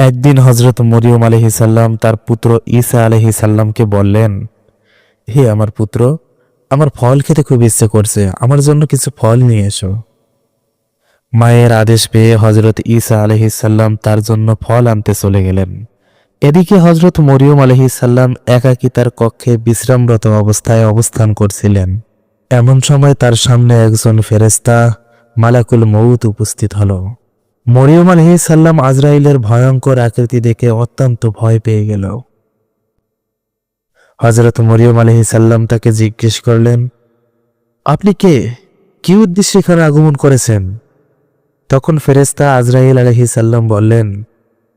একদিন হজরত মরিয়ম আলহিসাল্লাম তার পুত্র ঈসা আলহিসাল্লামকে বললেন, হে আমার পুত্র, আমার ফল খেতে খুব ইচ্ছে করছে, আমার জন্য কিছু ফল নিয়ে এসো। মায়ের আদেশ পেয়ে হজরত ঈসা আলহিসাল্লাম তার জন্য ফল আনতে চলে গেলেন। এদিকে হজরত মরিয়ম আলহিসাল্লাম একাকী তার কক্ষে বিশ্রামরত অবস্থায় অবস্থান করছিলেন। এমন সময় তার সামনে একজন ফেরেস্তা মালাকুল মৌত উপস্থিত হল। মরিয়ম আলহি সাল্লাম আজরাইলের ভয়ঙ্কর আকৃতি দেখে অত্যন্ত ভয় পেয়ে গেল। হজরত মরিয়ম আলহি সাল্লাম তাকে জিজ্ঞেস করলেন, আপনি কে? কি উদ্দেশ্যে এখানে আগমন করেছেন? তখন ফেরেস্তা আজরাইল আলহি সাল্লাম বললেন,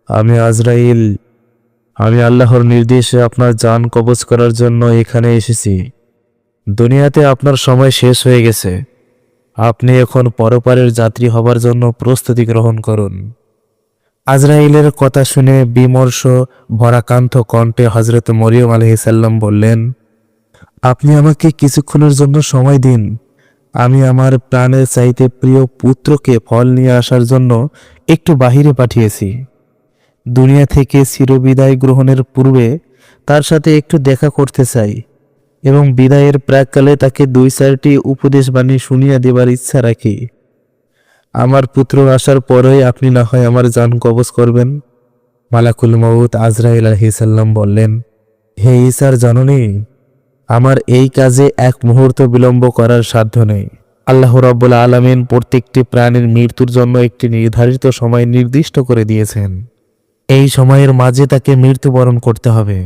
আমি আজরাইল, আমি আল্লাহর নির্দেশে আপনার যান কবজ করার জন্য এখানে এসেছি। দুনিয়াতে আপনার সময় শেষ হয়ে গেছে। আপনি এখন পরপারের যাত্রী হবার জন্য প্রস্তুতি গ্রহণ করুন। আজরাইলের কথা শুনে বিমর্ষ ভরাকান্ত কণ্ঠে হজরত মরিয়ম আলহিসাল্লাম বললেন, আপনি আমাকে কিছুক্ষণের জন্য সময় দিন। আমি আমার প্রাণের চাইতে প্রিয় পুত্রকে ফল নিয়ে আসার জন্য একটু বাহিরে পাঠিয়েছি। দুনিয়া থেকে চিরবিদায় গ্রহণের পূর্বে তার সাথে একটু দেখা করতে চাই। এবং বিদায়ের প্রাককালে তাকে দুই চারটি উপদেশ বাণী শুনিয়া দেবার ইচ্ছা রাখি। আমার পুত্র আসার পরেই আপনি না হয় আমার জান কবজ করবেন। মালাকুল মউত আজরাইল আলহিসাল্লাম বললেন, হে ইসার জননী, আমার এই কাজে এক মুহূর্ত বিলম্ব করার সাধ্য নেই। আল্লাহ রব্বুল আলমিন প্রত্যেকটি প্রাণীর মৃত্যুর জন্য একটি নির্ধারিত সময় নির্দিষ্ট করে দিয়েছেন। এই সময়ের মাঝে তাকে মৃত্যুবরণ করতে হবে।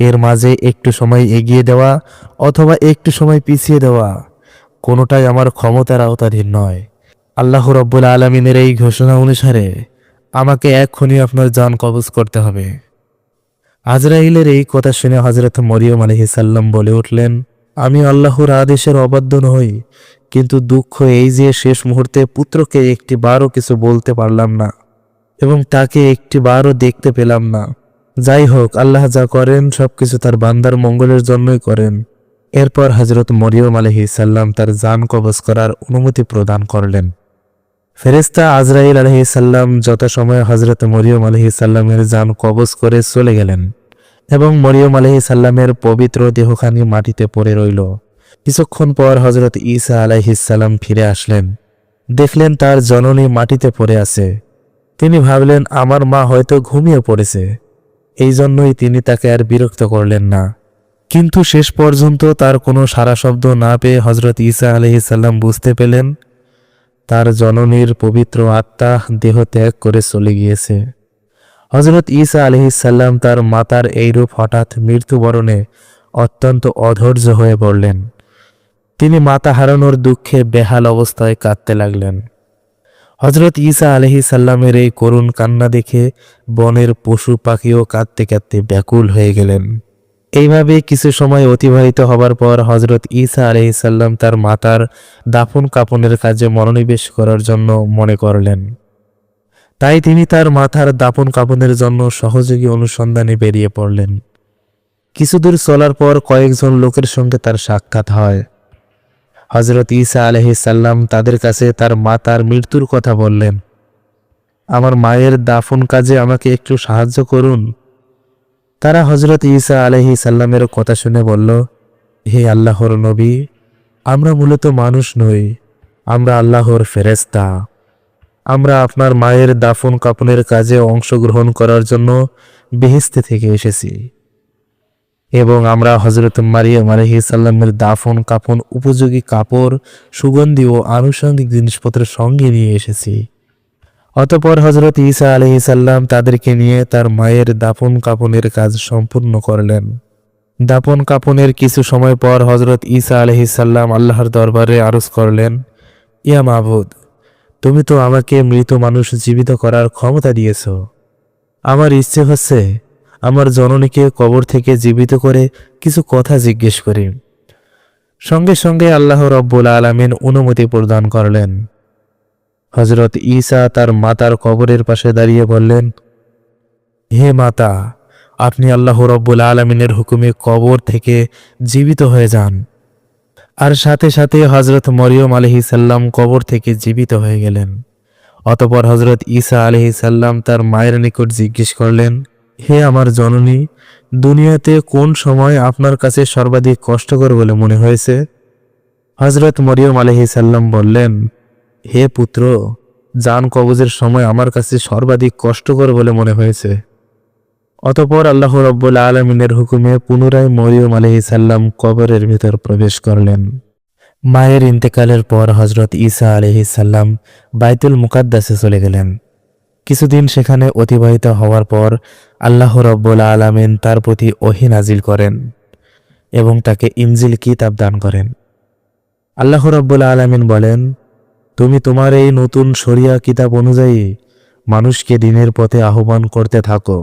এর মাঝে একটু সময় এগিয়ে দেওয়া অথবা একটু সময় পিছিয়ে দেওয়া কোনোটাই আমার ক্ষমতার আওতাধীন নয়। আল্লাহ রব্বুল আলমিনের এই ঘোষণা অনুসারে আমাকে এক্ষুনি আপনার জান কবজ করতে হবে। আজরাইলের এই কথা শুনে হজরত মরিয়ম আলহিসাল্লাম বলে উঠলেন, আমি আল্লাহর আদেশের অবাধ্য নই, কিন্তু দুঃখ এই যে শেষ মুহূর্তে পুত্রকে একটি বারও কিছু বলতে পারলাম না এবং তাকে একটি বারও দেখতে পেলাম না। যাই হোক, আল্লাহ যা করেন, সবকিছু তার বান্দার মঙ্গলের জন্যই করেন। এরপর হজরত মরিয়ম আলহিসাল্লাম তার জান কবজ করার অনুমতি প্রদান করলেন। ফেরেস্তা আজরাইল আলহিসাল্লাম যথাসময়ে হজরত মরিয়ম আলহিসাল্লামের যান কবজ করে চলে গেলেন এবং মরিয়ম আলহিসাল্লামের পবিত্র দেহখানি মাটিতে পড়ে রইল। কিছুক্ষণ পর হজরত ঈসা আলাইহিসাল্লাম ফিরে আসলেন। দেখলেন তার জননী মাটিতে পড়ে আছে। তিনি ভাবলেন, আমার মা হয়তো ঘুমিয়ে পড়েছে। এই জন্যই তিনি তাকে আর বিরক্ত করলেন না। কিন্তু শেষ পর্যন্ত তার কোনো সারা শব্দ না পেয়ে হজরত ঈসা আলহিসাল্লাম বুঝতে পেলেন, তার জননীর পবিত্র আত্মা দেহ ত্যাগ করে চলে গিয়েছে। হজরত ঈসা আলহিসাল্লাম তার মাতার এইরূপ হঠাৎ মৃত্যুবরণে অত্যন্ত অধৈর্য হয়ে পড়লেন। তিনি মাতা হারানোর দুঃখে বেহাল অবস্থায় কাঁদতে লাগলেন। হজরত ঈসা আলহি সাল্লামের এই করুণ কান্না দেখে বনের পশু পাখিও কাঁদতে কাঁদতে ব্যাকুল হয়ে গেলেন। এইভাবে কিছু সময় অতিবাহিত হবার পর হজরত ঈসা আলহিসাল্লাম তার মাতার দাফন কাপনের কাজে মনোনিবেশ করার জন্য মনে করলেন। তাই তিনি তার মাথার দাপন কাপনের জন্য সহযোগী অনুসন্ধানে বেরিয়ে পড়লেন। কিছুদূর চলার পর কয়েকজন লোকের সঙ্গে তার সাক্ষাৎ হয়। হজরত ঈসা আলহিসাল্লাম তাদের কাছে তার মাতার মৃত্যুর কথা বললেন। আমার মায়ের দাফন কাজে আমাকে একটু সাহায্য করুন। তারা হজরত ঈসা আলহি সাল্লামের কথা শুনে বলল, হে আল্লাহর নবী, আমরা মূলত মানুষ নই, আমরা আল্লাহর ফেরেস্তা আমরা আপনার মায়ের দাফন কাপনের কাজে অংশগ্রহণ করার জন্য বেহেস্তে থেকে এসেছি। এবং আমরা হজরত মারিয়াম আলহি সাল্লামের দাফন কাপন উপযোগী কাপড়, সুগন্ধি ও আনুষঙ্গিক জিনিসপত্র সঙ্গে নিয়ে এসেছি। অতপর হজরত ঈসা আলহি সাল্লাম তাদেরকে নিয়ে তার মায়ের দাফন, কাপনের কাজ সম্পূর্ণ করলেন। দাপন কাপনের কিছু সময় পর হজরত ঈসা আলহি সাল্লাম আল্লাহর দরবারে আরজ করলেন, ইয়া মাহবুদ তুমি তো আমাকে মৃত মানুষ জীবিত করার ক্ষমতা দিয়েছ। আমার ইচ্ছে হচ্ছে আমার জননীকে কবর থেকে জীবিত করে কিছু কথা জিজ্ঞেস করি। সঙ্গে সঙ্গে আল্লাহ রব্বুল আলমিন অনুমতি প্রদান করলেন। হজরত ঈসা তার মাতার কবরের পাশে দাঁড়িয়ে বললেন, হে মাতা, আপনি আল্লাহ রব্বুল আলমিনের হুকুমে কবর থেকে জীবিত হয়ে যান। আর সাথে সাথে হজরত মরিয়ম আলহি সাল্লাম কবর থেকে জীবিত হয়ে গেলেন। অতপর হজরত ঈসা আলহি সাল্লাম তার মায়ের নিকট জিজ্ঞেস করলেন হে আমার জননী, দুনিয়াতে কোন সময় আপনার কাছে সর্বাধিক কষ্টকর বলে মনে হয়েছে? হজরত মরিয়ম আলহি সাল্লাম বললেন, হে পুত্র জান কবজের সময় আমার কাছে সর্বাধিক কষ্টকর বলে মনে হয়েছে। অতপর আল্লাহ রব্বুল আলমিনের হুকুমে পুনরায় মরিয়ম আলহি সাল্লাম কবরের ভিতর প্রবেশ করলেন। মায়ের ইন্তেকালের পর হজরত ঈসা আলহি সাল্লাম বাইতুল মুকাদ্দাসে চলে গেলেন। কিছুদিন সেখানে অতিবাহিত হওয়ার পর আল্লাহ রব্বুল আলমিন তার প্রতি ওহি নাজিল করেন এবং তাকে ইমজিল কিতাব দান করেন। আল্লাহ রব্বুল আলমিন বলেন, তুমি তোমার এই নতুন শরিয়া কিতাব অনুযায়ী মানুষকে দিনের পথে আহ্বান করতে থাকো।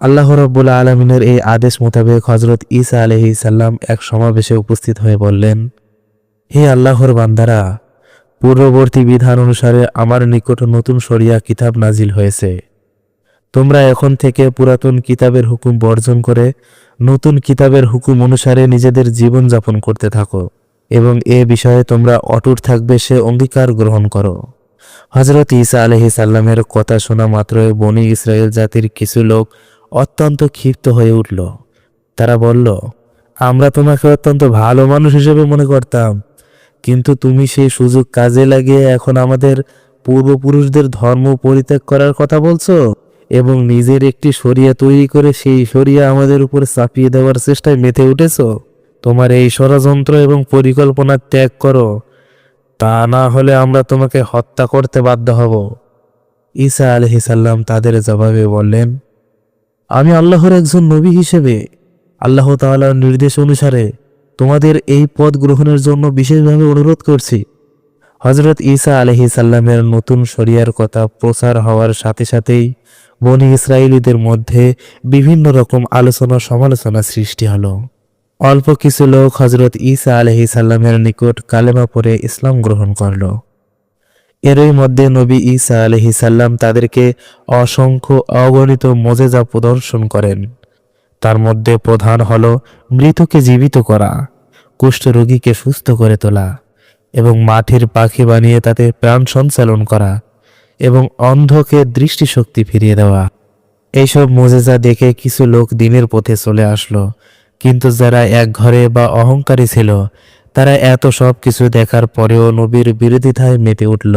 আল্লাহ রব্বুল আলমিনের এই আদেশ মোতাবেক হজরত ঈসা আলহি সাল্লাম এক সমাবেশে উপস্থিত হয়ে বললেন, হে আল্লাহর বান্দারা পূর্ববর্তী বিধান অনুসারে আমার নিকট নতুন শরিয়া কিতাব নাজিল হয়েছে। তোমরা এখন থেকে পুরাতন কিতাবের হুকুম বর্জন করে নতুন কিতাবের হুকুম অনুসারে নিজেদের জীবন যাপন করতে থাকো এবং এ বিষয়ে তোমরা অটুট থাকবে সে অঙ্গীকার গ্রহণ করো। হজরত ইসা আলহি সাল্লামের কথা শোনা মাত্রই বনি ইসরায়েল জাতির কিছু লোক অত্যন্ত ক্ষিপ্ত হয়ে উঠল। তারা বলল, আমরা তোমাকে অত্যন্ত ভালো মানুষ হিসেবে মনে করতাম। কিন্তু তুমি সেই সুযোগ কাজে লাগিয়ে এখন আমাদের পূর্বপুরুষদের ধর্ম পরিত্যাগ করার কথা বলছো? এবং নিজের একটি শরিয়া তৈরি করে সেই শরিয়া আমাদের উপর চাপিয়ে দেওয়ার চেষ্টায় মেতে উঠেছো? তোমার এই ষড়যন্ত্র এবং পরিকল্পনা ত্যাগ করো। তা না হলে আমরা তোমাকে হত্যা করতে বাধ্য হব। ঈসা আলহিসাল্লাম তাদের জবাবে বললেন, আমি আল্লাহর একজন নবী হিসেবে আল্লাহ তাআলার নির্দেশ অনুসারে তোমাদের এই পদ গ্রহণের জন্য বিশেষভাবে অনুরোধ করছি। হজরত ঈসা আলহি সাল্লামের নতুন শরিয়ার কথা প্রচার হওয়ার সাথে সাথেই বনি ইসরায়েলিদের মধ্যে বিভিন্ন রকম আলোচনা সমালোচনা সৃষ্টি হলো। অল্প কিছু লোক হজরত ঈসা আলহি সাল্লামের নিকট কালেমা পরে ইসলাম গ্রহণ করল। এরই মধ্যে নবী ঈসা আলহি সাল্লাম তাদেরকে অসংখ্য অগণিত মজেজা প্রদর্শন করেন। তার মধ্যে প্রধান হল মৃতকে জীবিত করা, কুষ্ঠরোগীকে সুস্থ করে তোলা এবং মাটির পাখি বানিয়ে তাতে প্রাণ সঞ্চালন করা এবং অন্ধকে দৃষ্টিশক্তি ফিরিয়ে দেওয়া। এইসব মোজেজা দেখে কিছু লোক দিনের পথে চলে আসলো, কিন্তু যারা এক ঘরে বা অহংকারী ছিল, তারা এত সব কিছু দেখার পরেও নবীর বিরোধিতায় মেতে উঠল।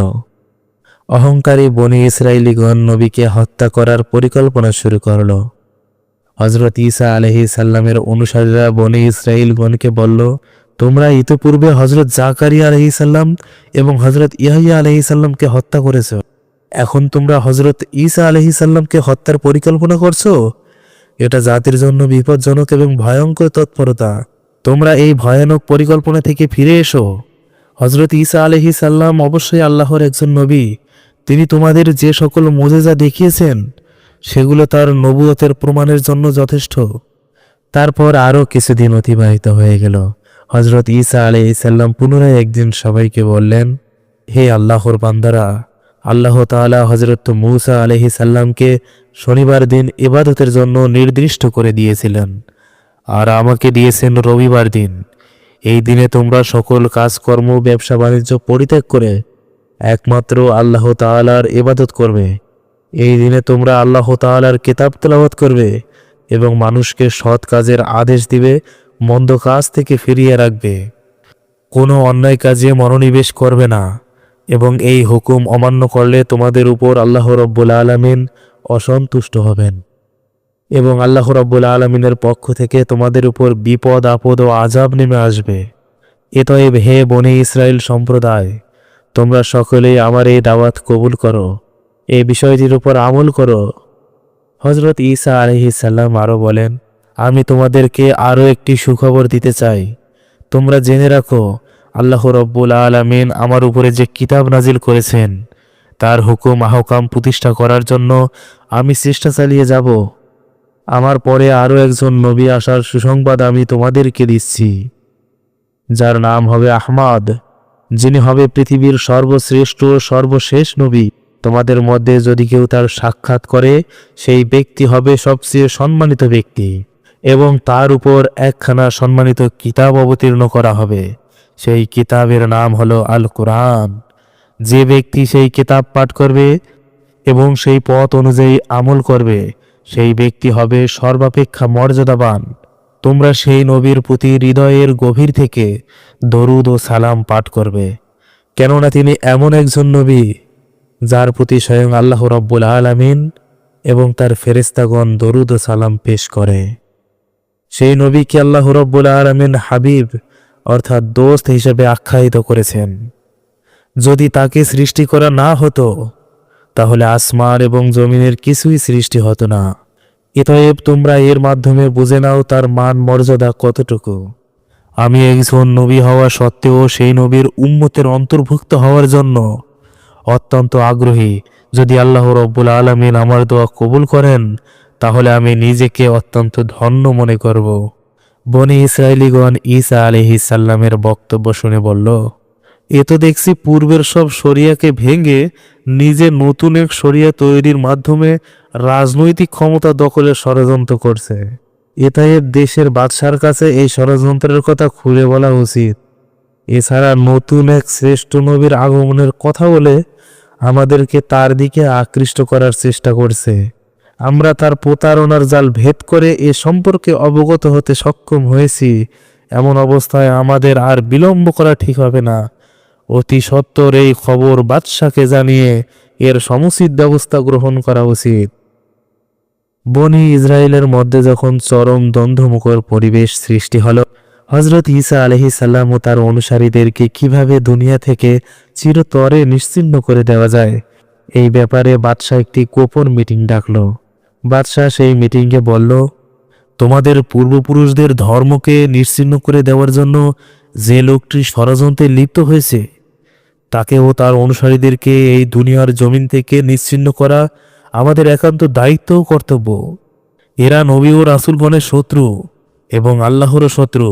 অহংকারী বনি ইসরায়েলিগণ নবীকে হত্যা করার পরিকল্পনা শুরু করল। হজরত ঈসা আলহি সাল্লামের অনুসারীরা বনি ইসরায়েলগণকে বলল, তোমরা ইতোপূর্বে হজরত জাকারিয়া আলহি সাল্লাম এবং হজরত ইয়াহিয়া আলহি সাল্লামকে হত্যা করেছ। এখন তোমরা হজরত ঈসা আলহি সাল্লামকে হত্যার পরিকল্পনা করছ? এটা জাতির জন্য বিপজ্জনক এবং ভয়ঙ্কর তৎপরতা। তোমরা এই ভয়ানক পরিকল্পনা থেকে ফিরে এসো। হজরত ঈসা আলহি সাল্লাম অবশ্যই আল্লাহর একজন নবী। তিনি তোমাদের যে সকল মোজেজা দেখিয়েছেন সেগুলো তার নবুয়তের প্রমাণের জন্য যথেষ্ট। তারপর আরও কিছুদিন অতিবাহিত হয়ে গেল। হজরত ইসা আলহি সাল্লাম পুনরায় একদিন সবাইকে বললেন, হে আল্লাহর বান্দারা, আল্লাহ তাআলা হজরত মুসা আলহি সাল্লামকে শনিবার দিন ইবাদতের জন্য নির্দিষ্ট করে দিয়েছিলেন আর আমাকে দিয়েছেন রবিবার দিন। এই দিনে তোমরা সকল কাজকর্ম ব্যবসা বাণিজ্য পরিত্যাগ করে একমাত্র আল্লাহ তাআলার ইবাদত করবে। এই দিনে তোমরা আল্লাহ তাআলার কিতাব তেলাওয়াত করবে এবং মানুষকে সৎ কাজের আদেশ দিবে, মন্দ কাজ থেকে ফিরিয়ে রাখবে। কোনো অন্যায় কাজে মনোনিবেশ করবে না এবং এই হুকুম অমান্য করলে তোমাদের উপর আল্লাহ রব্বুল আলমিন অসন্তুষ্ট হবেন। এবং আল্লাহ রব্বুল আলমিনের পক্ষ থেকে তোমাদের উপর বিপদ, আপদ ও আজাব নেমে আসবে। এতএব হে বনে ইসরায়েল সম্প্রদায়, তোমরা সকলেই আমার এই দাওয়াত কবুল করো। এই বিষয়টির উপর আমল করো। হজরত ঈসা সাল্লাম আরও বলেন, আমি তোমাদেরকে আরও একটি সুখবর দিতে চাই। তোমরা জেনে রাখো, আল্লাহ রব্বুল আলমিন আমার উপরে যে কিতাব নাজিল করেছেন, তার হুকুম আহকাম প্রতিষ্ঠা করার জন্য আমি চেষ্টা চালিয়ে যাব। আমার পরে আরও একজন নবী আসার সুসংবাদ আমি তোমাদেরকে দিচ্ছি। যার নাম হবে আহমাদ, যিনি হবে পৃথিবীর সর্বশ্রেষ্ঠ সর্বশেষ নবী। তোমাদের মধ্যে যদি কেউ তার সাক্ষাৎ করে, সেই ব্যক্তি হবে সবচেয়ে সম্মানিত ব্যক্তি এবং তার উপর একখানা সম্মানিত কিতাব অবতীর্ণ করা হবে। সেই কিতাবের নাম হলো আল কোরআন যে ব্যক্তি সেই কিতাব পাঠ করবে এবং সেই পথ অনুযায়ী আমল করবে, সেই ব্যক্তি হবে সর্বাপেক্ষা মর্যাদাবান। তোমরা সেই নবীর প্রতি হৃদয়ের গভীর থেকে দরুদ ও সালাম পাঠ করবে। কেননা তিনি এমন একজন নবী যার প্রতি স্বয়ং আল্লাহ রব্বুল আলামিন এবং তার ফেরেস্তাগণ দরুদ সালাম পেশ করে। সেই নবীকে আল্লাহ রব্বুল আলামিন হাবিব অর্থাৎ দোস্ত হিসেবে আখ্যায়িত করেছেন। যদি তাকে সৃষ্টি করা না হতো, তাহলে আসমান এবং জমিনের কিছুই সৃষ্টি হতো না। এতএব তোমরা এর মাধ্যমে বুঝে নাও তার মান মর্যাদা কতটুকু। আমি একজন নবী হওয়া সত্ত্বেও সেই নবীর উম্মতের অন্তর্ভুক্ত হওয়ার জন্য অত্যন্ত আগ্রহী। যদি আল্লাহ রব্বুল আলমিন আমার দোয়া কবুল করেন, তাহলে আমি নিজেকে অত্যন্ত ধন্য মনে করব। বনি ইসরায়েলিগণ ঈসা আলহি সাল্লামের বক্তব্য শুনে বলল, এ তো দেখছি পূর্বের সব শরিয়াকে ভেঙে নিজে নতুন এক শরিয়া তৈরির মাধ্যমে রাজনৈতিক ক্ষমতা দখলের ষড়যন্ত্র করছে। এতায়েব দেশের বাদশার কাছে এই ষড়যন্ত্রের কথা খুলে বলা উচিত। এছাড়া নতুন এক শ্রেষ্ঠ নবীর আগমনের কথা বলে আমাদেরকে তার দিকে আকৃষ্ট করার চেষ্টা করছে। আমরা তার প্রতারণার জাল ভেদ করে এ সম্পর্কে অবগত হতে সক্ষম হয়েছি। এমন অবস্থায় আমাদের আর বিলম্ব করা ঠিক হবে না। অতি সত্বর এই খবর বাদশাকে জানিয়ে এর সমুচিত ব্যবস্থা গ্রহণ করা উচিত। বনি ইসরায়েলের মধ্যে যখন চরম দ্বন্দ্বমুখর পরিবেশ সৃষ্টি হলো হজরত ঈসা আলহি সাল্লাম ও তার অনুসারীদেরকে কীভাবে দুনিয়া থেকে চিরতরে নিশ্চিহ্ন করে দেওয়া যায়? এই ব্যাপারে বাদশাহ একটি গোপন মিটিং ডাকলো। বাদশাহ সেই মিটিংয়ে বলল, তোমাদের পূর্বপুরুষদের ধর্মকে নিশ্চিহ্ন করে দেওয়ার জন্য যে লোকটি ষড়যন্ত্রে লিপ্ত হয়েছে তাকে ও তার অনুসারীদেরকে এই দুনিয়ার জমিন থেকে নিশ্চিহ্ন করা আমাদের একান্ত দায়িত্ব কর্তব্য। এরা নবী ও রাসুলগণের শত্রু এবং আল্লাহরও শত্রু।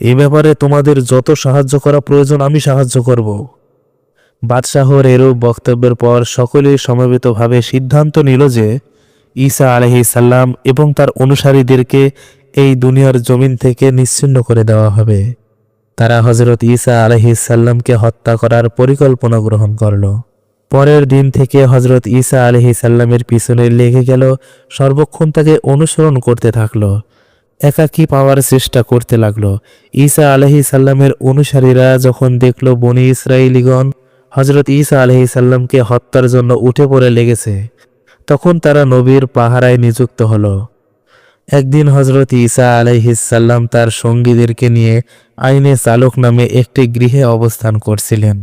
এ ব্যাপারে তোমাদের যত সাহায্য করা প্রয়োজন, আমি সাহায্য করব। বাদশাহর এরূপ বক্তব্যের পর সকলেই সমবেতভাবে সিদ্ধান্ত নিল যে, ঈসা আলহি সাল্লাম এবং তার অনুসারীদেরকে এই দুনিয়ার জমিন থেকে নিশ্চিন্ন করে দেওয়া হবে। তারা হজরত ঈসা আলহি সাল্লামকে হত্যা করার পরিকল্পনা গ্রহণ করল। পরের দিন থেকে হজরত ঈসা আলহি সাল্লামের পিছনে লেগে গেল, সর্বক্ষণ তাকে অনুসরণ করতে থাকল। একাকী পাওয়ার চেষ্টা করতে লাগল। ঈসা আলহি সাল্লামের অনুসারীরা যখন দেখল বনি ইসরায়েলিগণ হজরত ঈসা আলহি সাল্লামকে হত্যার জন্য উঠে পড়ে লেগেছে, তখন তারা নবীর পাহারায় নিযুক্ত হলো। একদিন হজরত ঈসা আলাইহিসাল্লাম তার সঙ্গীদেরকে নিয়ে আইনে চালক নামে একটি গৃহে অবস্থান করছিলেন।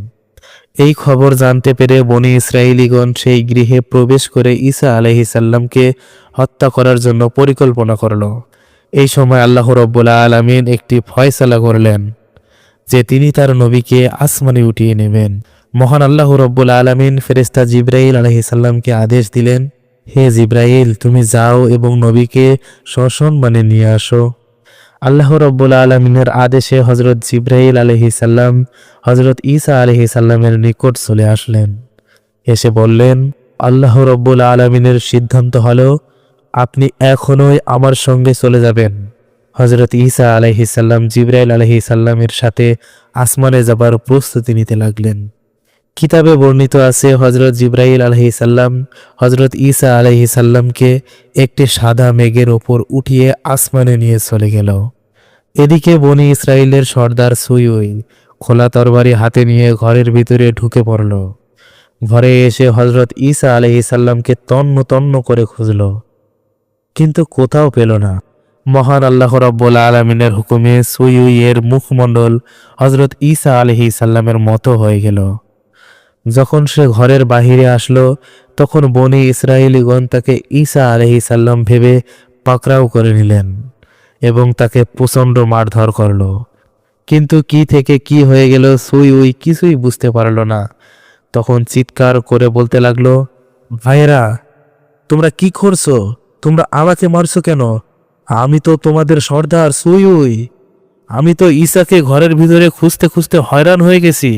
এই খবর জানতে পেরে বনি ইসরায়েলিগণ সেই গৃহে প্রবেশ করে ঈসা আলাইহিসাল্লামকে হত্যা করার জন্য পরিকল্পনা করল। এই সময় আল্লাহ রব্বুল্লা আলমিন একটি ফয়সালা করলেন যে তিনি তার নবীকে আসমানে উঠিয়ে নেবেন। মহান আল্লাহ রব্বুল আলমিন ফেরেস্তা জিব্রাইল আলহিসাল্লামকে আদেশ দিলেন, হে জিব্রাইল, তুমি যাও এবং নবীকে সসম্মানে নিয়ে আসো। আল্লাহ রব্বুল আলমিনের আদেশে হজরত জিব্রাইল আলহি সাল্লাম হজরত ঈসা আলহি সাল্লামের নিকট চলে আসলেন। এসে বললেন, আল্লাহ রব্বুল আলমিনের সিদ্ধান্ত হলো আপনি এখনই আমার সঙ্গে চলে যাবেন। হজরত ঈসা আলহি সাল্লাম, জিব্রাইল আলহি সাল্লামের সাথে আসমানে যাবার প্রস্তুতি নিতে লাগলেন। কিতাবে বর্ণিত আছে হজরত জিব্রাইল আলহি সাল্লাম হজরত ঈসা আলহি সাল্লামকে একটি সাদা মেঘের ওপর উঠিয়ে আসমানে নিয়ে চলে গেল। এদিকে বনি ইসরায়েলের সর্দার সুইউই খোলা তরবারি হাতে নিয়ে ঘরের ভিতরে ঢুকে পড়ল। ঘরে এসে হজরত ঈসা আলহি সাল্লামকে তন্ন তন্ন করে খুঁজল। কিন্তু কোথাও পেল না। মহান আল্লাহ রব্বুল আলমিনের হুকুমে সুইউইয়ের মুখমণ্ডল হজরত ঈসা আলহি সাল্লামের মতো হয়ে গেল। যখন সে ঘরের বাহিরে আসলো, তখন বনি ইসরায়েলিগণ তাকে ঈসা আলহি সাল্লাম ভেবে পাকড়াও করে নিলেন এবং তাকে প্রচণ্ড মারধর করল। কিন্তু কি থেকে কি হয়ে গেল সুই উই কিছুই বুঝতে পারল না। তখন চিৎকার করে বলতে লাগল ভাইরা তোমরা কি করছ? তোমরা আমাকে মারছো কেন? আমি তো তোমাদের সর্দার সুই উই আমি তো ঈশাকে ঘরের ভিতরে খুঁজতে খুঁজতে হয়রান হয়ে গেছি,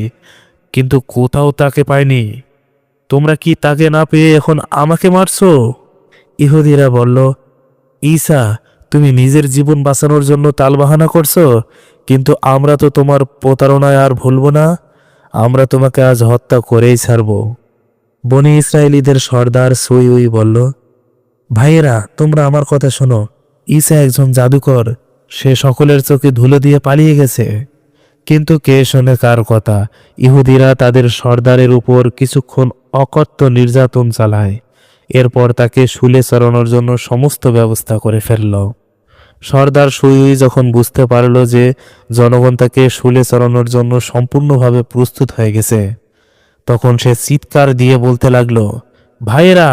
কিন্তু কোথাও তাকে পাইনি। তোমরা কি তাকে না পেয়ে এখন আমাকে মারছো? ইহুদিরা বলল, ঈশা, তুমি নিজের জীবন বাঁচানোর জন্য তালবাহানা করছ, কিন্তু আমরা তো তোমার প্রতারণায় আর ভুলবো না। আমরা তোমাকে আজ হত্যা করেই ছাড়ব। বনি ইসরায়েলিদের সর্দার সুই উই বলল ভাইয়েরা, তোমরা আমার কথা শোনো। ঈসা একজন জাদুকর, সে সকলের চোখে ধুলো দিয়ে পালিয়ে গেছে। কিন্তু কে শোনে কার কথা? ইহুদিরা তাদের সর্দারের উপর কিছুক্ষণ অকথ্য নির্যাতন চালায়। এরপর তাকে শুলে চড়ানোর জন্য সমস্ত ব্যবস্থা করে ফেলল। সর্দার সুই যখন বুঝতে পারল যে জনগণ তাকে শুলে চড়ানোর জন্য সম্পূর্ণভাবে প্রস্তুত হয়ে গেছে, তখন সে চিৎকার দিয়ে বলতে লাগল, ভাইয়েরা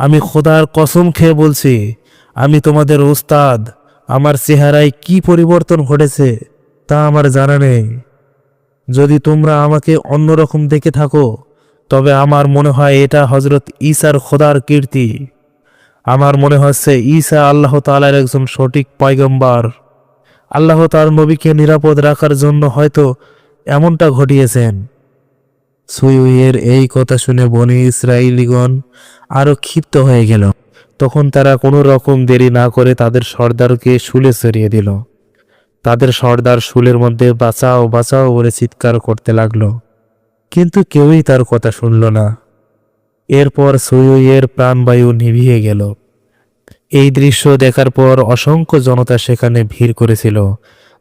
আমি খোদার কসম খেয়ে বলছি, আমি তোমাদের ওস্তাদ আমার চেহারায় কি পরিবর্তন ঘটেছে তা আমার জানা নেই। যদি তোমরা আমাকে অন্যরকম দেখে থাকো, তবে আমার মনে হয় এটা হজরত ঈসার খোদার কীর্তি। আমার মনে হচ্ছে ঈসা আল্লাহ তালার একজন সঠিক পয়গম্বার। আল্লাহ তার নবীকে নিরাপদ রাখার জন্য হয়তো এমনটা ঘটিয়েছেন। সুইয়ের এই কথা শুনে বনি ইসরায়েলিগণ আরও ক্ষিপ্ত হয়ে গেল। তখন তারা কোনো রকম দেরি না করে তাদের সর্দারকে শুলে সরিয়ে দিল। তাদের সর্দার শুলের মধ্যে বাঁচাও বাঁচাও বলে চিৎকার করতে লাগল। কিন্তু কেউই তার কথা শুনল না। এরপর সৈয়ের প্রাণবায়ু নিভিয়ে গেল। এই দৃশ্য দেখার পর অসংখ্য জনতা সেখানে ভিড় করেছিল।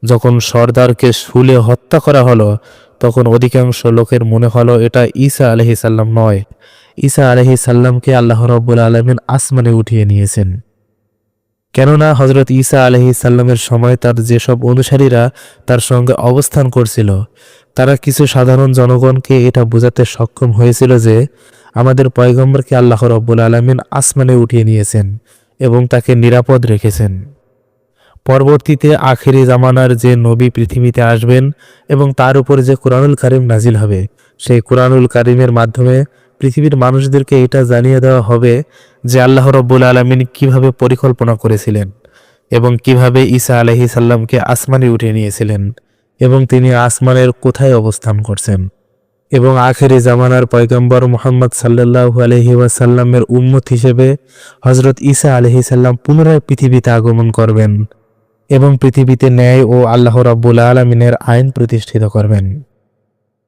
যখন সর্দারকে শুলে হত্যা করা হলো তখন অধিকাংশ লোকের মনে হলো এটা ঈসা আলহি সাল্লাম নয়। ঈসা আলহি সাল্লামকে আল্লাহ রব্বুল আলমিন আসমানে উঠিয়ে নিয়েছেন। কেননা হজরত ঈসা আলহি সাল্লামের সময় তার যেসব অনুসারীরা তার সঙ্গে অবস্থান করছিল, তারা কিছু সাধারণ জনগণকে এটা বোঝাতে সক্ষম হয়েছিল যে আমাদের পয়গম্বরকে আল্লাহ রব্বুল আলমিন আসমানে উঠিয়ে নিয়েছেন এবং তাকে নিরাপদ রেখেছেন। পরবর্তীতে আখেরি জামানার যে নবী পৃথিবীতে আসবেন এবং তার উপর যে কোরআনুল কারিম নাজিল হবে, সেই কোরআনুল কারিমের মাধ্যমে পৃথিবীর মানুষদেরকে এটা জানিয়ে দেওয়া হবে যে আল্লাহ রব্বুল আলমিন কীভাবে পরিকল্পনা করেছিলেন এবং কীভাবে ঈসা আলহি সাল্লামকে আসমানে উঠিয়ে নিয়েছিলেন এবং তিনি আসমানের কোথায় অবস্থান করছেন। এবং আখেরি জামানার পয়গম্বর মোহাম্মদ সাল্লাহ আলহি ওয়াসাল্লামের উম্মত হিসেবে হজরত ঈসা আলহি সাল্লাম পুনরায় পৃথিবীতে আগমন করবেন। এবং পৃথিবীতে ন্যায় ও আল্লাহ রাব্বুল আলমিনের আইন প্রতিষ্ঠিত করবেন।